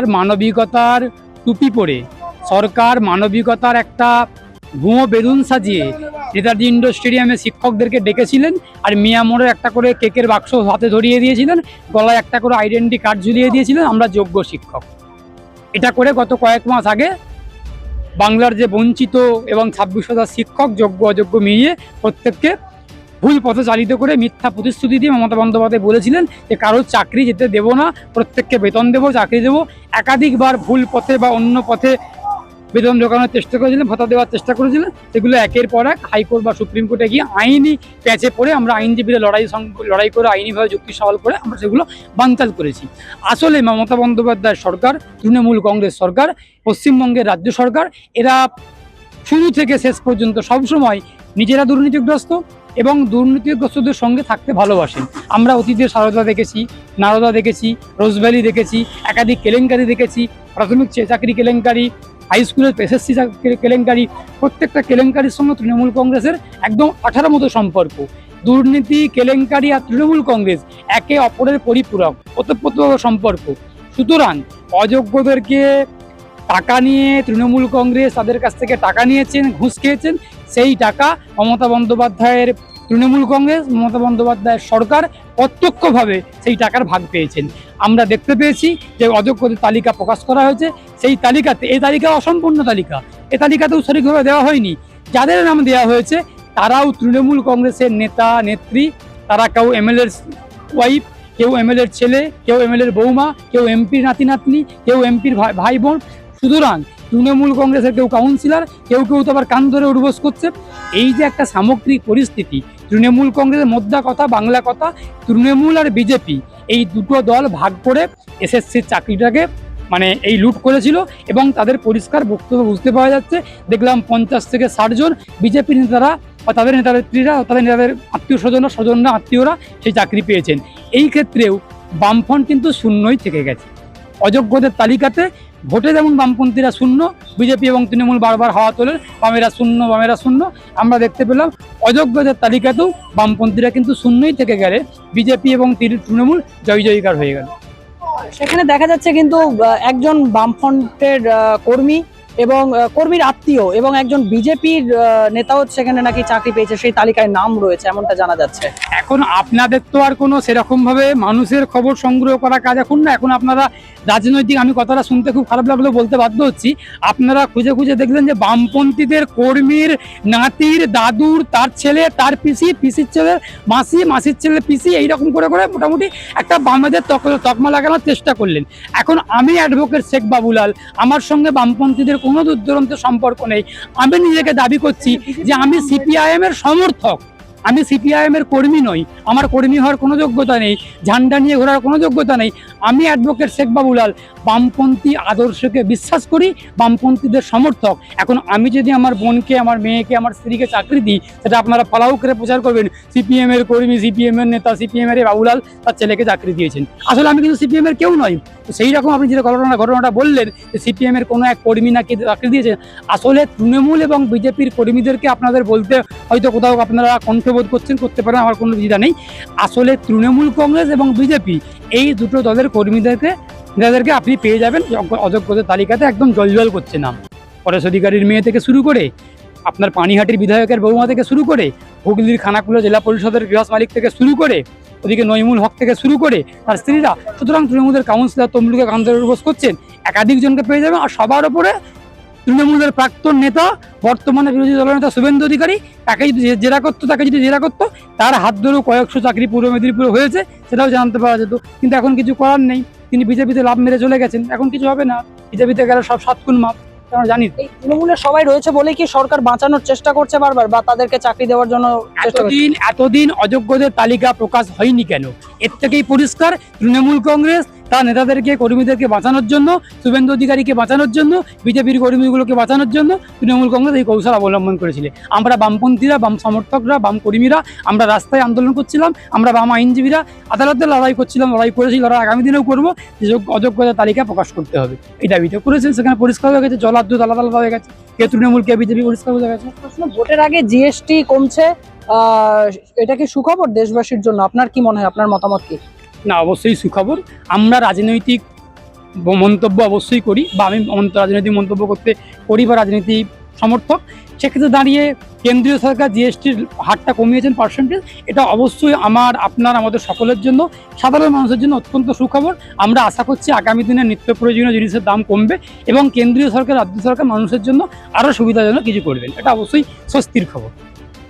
সরকার মানবিকতার টুপি পরে, সরকার মানবিকতার একটা ভুয়ো বেলুন সাজিয়ে নেতাজি ইন্ডোর স্টেডিয়ামে শিক্ষকদেরকে ডেকেছিলেন আর মিয়ামোড়ে একটা করে কেকের বাক্স হাতে ধরিয়ে দিয়েছিলেন, গলায় একটা করে আইডেন্টি কার্ড ঝুলিয়ে দিয়েছিলেন, আমরা যোগ্য শিক্ষক। এটা করে গত কয়েক মাস আগে বাংলার যে বঞ্চিত এবং ছাব্বিশ হাজার শিক্ষক যোগ্য অযোগ্য মিলিয়ে প্রত্যেককে ভুল পথে চালিত করে মিথ্যা প্রতিশ্রুতি দিয়ে মমতা বন্দ্যোপাধ্যায় বলেছিলেন যে কারোর চাকরি যেতে দেবো না, প্রত্যেককে বেতন দেবো, চাকরি দেবো। একাধিকবার ভুল পথে বা অন্য পথে বেতন ঢোকানোর চেষ্টা করেছিলেন, ভাতা দেওয়ার চেষ্টা করেছিলেন। সেগুলো একের পর এক হাইকোর্ট বা সুপ্রিম কোর্টে গিয়ে আইনি প্যাচে পড়ে আমরা আইনজীবীরা লড়াই লড়াই করে, আইনিভাবে যুক্তি সওয়াল করে আমরা সেগুলো বানচাল করেছি। আসলে মমতা বন্দ্যোপাধ্যায় সরকার, তৃণমূল কংগ্রেস সরকার, পশ্চিমবঙ্গের রাজ্য সরকার, এরা শুরু থেকে শেষ পর্যন্ত সবসময় নিজেরা দুর্নীতিগ্রস্ত এবং দুর্নীতিগ্রস্তদের সঙ্গে থাকতে ভালোবাসেন। আমরা অতীতে সারদা দেখেছি, নারদা দেখেছি, রোজভ্যালি দেখেছি, একাধিক কেলেঙ্কারি দেখেছি, প্রাথমিক চাকরি কেলেঙ্কারি হাই স্কুলের এসএসসি কেলেঙ্কারি, প্রত্যেকটা কেলেঙ্কারির সঙ্গে তৃণমূল কংগ্রেসের একদম আঠারো মতো সম্পর্ক। দুর্নীতি, কেলেঙ্কারি আর তৃণমূল কংগ্রেস একে অপরের পরিপূরক ওতপ্রোত সম্পর্ক। সুতরাং অযোগ্যদেরকে টাকা নিয়ে তৃণমূল কংগ্রেস তাদের কাছ থেকে টাকা নিয়েছেন, ঘুষ খেয়েছেন সেই টাকা মমতা বন্দ্যোপাধ্যায়ের তৃণমূল কংগ্রেস, মমতা বন্দ্যোপাধ্যায়ের সরকার প্রত্যক্ষভাবে সেই টাকার ভাগ পেয়েছেন। আমরা দেখতে পেয়েছি যে অযোগ্যদের তালিকা প্রকাশ করা হয়েছে। সেই তালিকাতে, এই তালিকা অসম্পূর্ণ তালিকা। এ তালিকাতেও সঠিকভাবে দেওয়া হয়নি। যাদের নাম দেওয়া হয়েছে, তারাও তৃণমূল কংগ্রেসের নেতা, নেত্রী, তারা কেউ এমএলএর ওয়াইফ, কেউ এমএলএর ছেলে, কেউ এমএলএর বৌমা, কেউ এমপির নাতি নাতনি কেউ এমপির ভাই ভাই বোন সুতরাং তৃণমূল কংগ্রেসের কেউ কাউন্সিলর কেউ কেউ তো আবার কান ধরে উঠবোস করছে। এই যে একটা সামগ্রিক পরিস্থিতি, তৃণমূল কংগ্রেসের মোদ্দা কথা, বাংলা কথা, তৃণমূল আর বিজেপি এই দুটো দল ভাগ করে এসএসসির চাকরিটাকে মানে এই লুট করেছিল এবং তাদের পরিষ্কার বক্তব্য বুঝতে পাওয়া যাচ্ছে। দেখলাম পঞ্চাশ থেকে ষাট জন বিজেপির নেতারা বা তাদের নেতানেত্রীরা তাদের নেতাদের আত্মীয় স্বজনরা স্বজনরা, আত্মীয়রা সেই চাকরি পেয়েছেন। এই ক্ষেত্রেও বামফ্রন্ট কিন্তু শূন্যই থেকে গেছে। অযোগ্যদের তালিকাতে ভোটে যেমন বামপন্থীরা শূন্য, বিজেপি এবং তৃণমূল বারবার হাওয়া তোলেন বামেরা শূন্য বামেরা শূন্য, আমরা দেখতে পেলাম অযোগ্যদের তালিকাতেও বামপন্থীরা কিন্তু শূন্যই থেকে গেলে বিজেপি এবং তৃণমূল জয় জয়কার হয়ে গেল। সেখানে দেখা যাচ্ছে কিন্তু একজন বামফ্রন্টের কর্মী এবং কর্মীর আত্মীয় এবং একজন বিজেপির নেতাও সেখানে নাকি চাকরি পেয়েছে, সেই তালিকায় নাম রয়েছে, এমনটা জানা যাচ্ছে। এখন আপনাদের তো আর কোনো সেরকম ভাবে মানুষের খবর সংগ্রহ করা কাজ এখন না, এখন আপনারা রাজনৈতিক, আমি কথাটা শুনতে খুব খারাপ লাগলেও বলতে বাধ্য হচ্ছি, আপনারা খুঁজে খুঁজে দেখলেন যে বামপন্থীদের কর্মীর নাতির দাদুর, তার ছেলে, তার পিসি, পিসির ছেলে, মাসি, মাসির ছেলে, পিসি, এইরকম করে করে মোটামুটি একটা বামেদের তক- তকমা লাগানোর চেষ্টা করলেন। এখন আমি অ্যাডভোকেট শেখ বাবুলাল, আমার সঙ্গে বামপন্থীদের কোনো দূর দূরান্তের সম্পর্ক নেই। আমি নিজেকে দাবি করছি যে আমি সিপিআইএম এর সমর্থক। আমি সিপিআইএম এর কর্মী নই। আমার কর্মী হওয়ার কোনো যোগ্যতা নেই। ঝান্ডা নিয়ে ঘোরার কোনো যোগ্যতা নেই। আমি অ্যাডভোকেট শেখ বাবুলাল বামপন্থী আদর্শকে বিশ্বাস করি, বামপন্থীদের সমর্থক। এখন আমি যদি আমার বোনকে, আমার মেয়েকে, আমার স্ত্রীকে চাকরি দিই, সেটা আপনারা ফলাও করে প্রচার করবেন। সিপিএম এর কর্মী সিপিএম এর নেতা সিপিএম এর বাবুলাল তার ছেলেকে চাকরি দিয়েছেন। আসলে আমি কিন্তু সিপিএম এর কেউ নই। তো সেই রকম আপনি যেটা ঘটনা ঘটনাটা বললেন যে সিপিএম এর কোনো এক কর্মী নাকি চাকরি দিয়েছেন আসলে তৃণমূল এবং বিজেপির কর্মীদেরকে আপনাদের বলতে হয়তো কোথাও আপনারা কণ্ঠবোধ করছেন, করতে পারেন, আমার কোনো দ্বিধা নেই। আসলে তৃণমূল কংগ্রেস এবং বিজেপি এই দুটো দলের কর্মীদেরকে যাদেরকে আপনি পেয়ে যাবেন অযোগ্যদের তালিকাতে, একদম জলজল করছে নাম। পরেশ অধিকারীর মেয়ে থেকে শুরু করে, আপনার পানিহাটির বিধায়কের বৌমা থেকে শুরু করে, হুগলির খানাকুলো জেলা পরিষদের গৃহস মালিক থেকে শুরু করে ওদিকে নইমুল হক থেকে শুরু করে তার স্ত্রীরা। সুতরাং তৃণমূলের কাউন্সিলর তমলুকে উপোস করছেন। একাধিক জনকে পেয়ে যাবেন আর সবার ওপরে তৃণমূলের প্রাক্তন নেতা, বর্তমানে বিরোধী দলনেতা শুভেন্দু অধিকারী, তাকে যদি জেরা করতো, তাকে যদি জেরা করতো, তার হাত ধরেও কয়েকশো চাকরি পূর্ব মেদিনীপুরে হয়েছে, সেটাও জানতে পারা যেত। কিন্তু এখন কিছু করার নেই। তিনি বিজেপিতে লাভ মেরে চলে গেছেন। এখন কিছু হবে না। বিজেপিতে গেলে সব সাতকুন মাপ। আমরা জানি। এই তৃণমূলের সবাই রয়েছে বলে কি সরকার বাঁচানোর চেষ্টা করছে বারবার বা তাদেরকে চাকরি দেওয়ার জন্য এতদিন এতদিন অযোগ্যদের তালিকা প্রকাশ হয়নি কেন? এর থেকেই পরিষ্কার তৃণমূল কংগ্রেস তার নেতাদেরকে, কর্মীদেরকে বাঁচানোর জন্য, শুভেন্দু অধিকারীকে বাঁচানোর জন্য, বিজেপির কর্মীগুলোকে বাঁচানোর জন্য তৃণমূল কংগ্রেস এই কৌশল অবলম্বন করেছিল। আমরা বামপন্থীরা, বাম সমর্থকরা, বাম কর্মীরা, আমরা রাস্তায় আন্দোলন করছিলাম, আমরা বাম আইনজীবীরা, আদালতে লড়াই করছিলাম, লড়াই করেছি, লড়াই আগামী দিনেও করব, যে যোগ্য- অযোগ্যতার তালিকা প্রকাশ করতে হবে। এই দাবিটা করেছেন সেখানে পরিষ্কার হয়ে গেছে, জল দুধ আলাদা আলাদা হয়ে গেছে, কে তৃণমূল, কে বিজেপি পরিষ্কার হয়ে গেছে। ভোটের আগে জিএসটি কমছে এটা কি সুখবর দেশবাসীর জন্য? আপনার কি মনে হয়, আপনার মতামত কি? না, অবশ্যই সুখবর। আমরা রাজনৈতিক মন্তব্য অবশ্যই করি বা আমি রাজনৈতিক মন্তব্য করতে করি বা রাজনীতি সমর্থক। সেক্ষেত্রে দাঁড়িয়ে কেন্দ্রীয় সরকার জিএসটির হারটা কমিয়েছেন পার্সেন্টেজ এটা অবশ্যই আমার, আপনার, আমাদের সকলের জন্য, সাধারণ মানুষের জন্য অত্যন্ত সুখবর। আমরা আশা করছি আগামী দিনে নিত্য প্রয়োজনীয় জিনিসের দাম কমবে এবং কেন্দ্রীয় সরকার, রাজ্য সরকার মানুষের জন্য আরও সুবিধাজনক কিছু করবেন। এটা অবশ্যই স্বস্তির খবর।